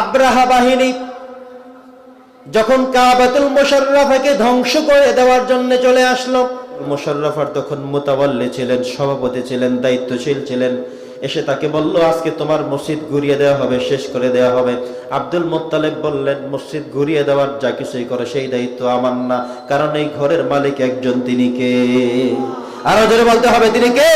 আব্রাহা বাহিনী যখন কাবাতুল মোশাররফাকে ধ্বংস করে দেওয়ার জন্য চলে আসলো, মোশাররফার তখন মোতাবাল্লি ছিলেন, সভাপতি ছিলেন, দায়িত্বশীল ছিলেন। এসে তাকে বলল, আজকে তোমার মসজিদ ঘুরিয়ে দেওয়া হবে, শেষ করে দেওয়া হবে। আব্দুল মোত্তালেব বললেন, মসজিদ ঘুরিয়ে দেওয়ার যা কিছুই করে, সেই দায়িত্ব আমার না। কারণ এই ঘরের মালিক একজন, তিনি কে? আরও জোরে বলতে হবে, তিনি কে?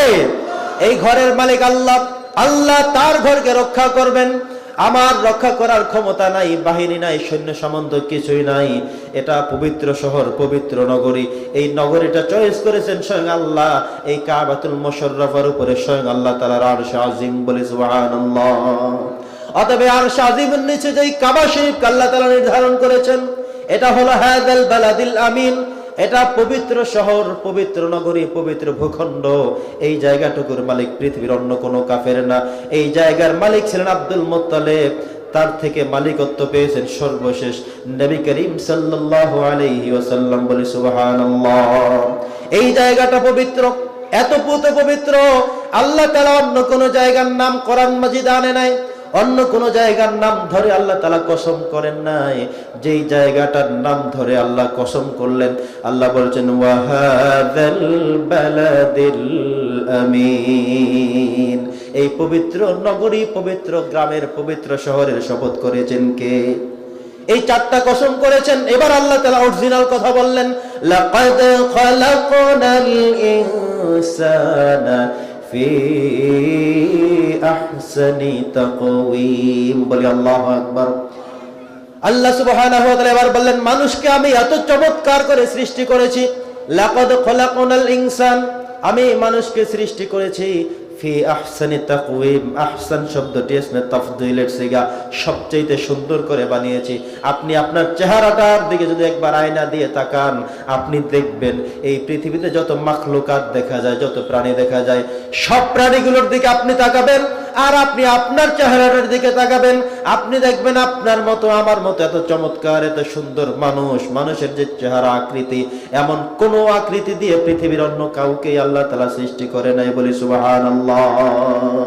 এই ঘরের মালিক আল্লাহ। আল্লাহ তার ঘরকে রক্ষা করবেন। আমার রক্ষা করার ক্ষমতা নাই, বাহিনী নাই, সৈন্য সামন্ত কিছুই নাই। এটা পবিত্র শহর, পবিত্র নগরী। এই নগরীটা চয়েস করেছেন স্বয়ং আল্লাহ। এই কাবাতুল মোশাররফের উপরে স্বয়ং আল্লাহ তাআলার আর আজিম বলে, সুবহানাল্লাহ। অতবে আরশ আজিমের নিচে যেই কাবা শরীফ আল্লাহ তাআলা নির্ধারণ করেছেন, এটা হলো বালাদিল আমিন। এটা পবিত্র শহর, পবিত্র নগরী, পবিত্র ভূখণ্ড। এই জায়গাটুকুর মালিক পৃথিবীর অন্য কোনো কাফের না। এই জায়গার মালিক ছিলেন আব্দুল মোত্তালেব। তার থেকে মালিকত্ব পেয়েছেন সর্বশেষ নবী করিম ওয়াসাল্লাম বলে সুবহানাল্লাহ। এই জায়গাটা পবিত্র, এত পুত পবিত্র। আল্লাহ তালা অন্য কোন জায়গার নাম করান মাজিদ আনে নাই। অন্য কোন জায়গার নাম ধরে আল্লাহ তালা কসম করেন নাই। যেই জায়গাটার নাম ধরে আল্লাহ কসম করলেন, আল্লাহ বলছেন আমিন। এই পবিত্র নগরী, পবিত্র গ্রামের, পবিত্র শহরের শপথ করেছেন কে? এই চারটা কসম করেছেন। এবার আল্লাহ তালা অরিজিনাল কথা বললেন, লাকাদ ইনসানা ফি আহসানি তাকওয়িম। বলি আল্লাহু আকবার। আল্লাহ সুবহানাহু এবার বললেন, মানুষকে আমি এত চমৎকার করে সৃষ্টি করেছি, লাকাদ খলাকনাল ইনসান। আমি মানুষকে সৃষ্টি করেছি ফি আহসানি তাকওয়িম, আহসান শব্দটি ইসমে তাফদীলের সিগা সবচেয়ে সুন্দর করে বানিয়েছি। আপনি আপনার চেহারাটার দিকে যদি একবার আয়না দিয়ে তাকান, আপনি দেখবেন এই পৃথিবীতে যত মাখলুকাত দেখা যায়, যত প্রাণী দেখা যায়, সব প্রাণীগুলোর দিকে আপনি তাকাবেন আর আপনি আপনার চেহারাটার দিকে তাকাবেন। আপনি দেখবেন আপনার মতো, আমার মতো এত চমৎকার, এত সুন্দর মানুষ, মানুষের যে চেহারা আকৃতি, এমন কোন আকৃতি দিয়ে পৃথিবীর অন্য কাউকে আল্লাহ তালা সৃষ্টি করে নাই বলি সুবাহ আল্লাহ।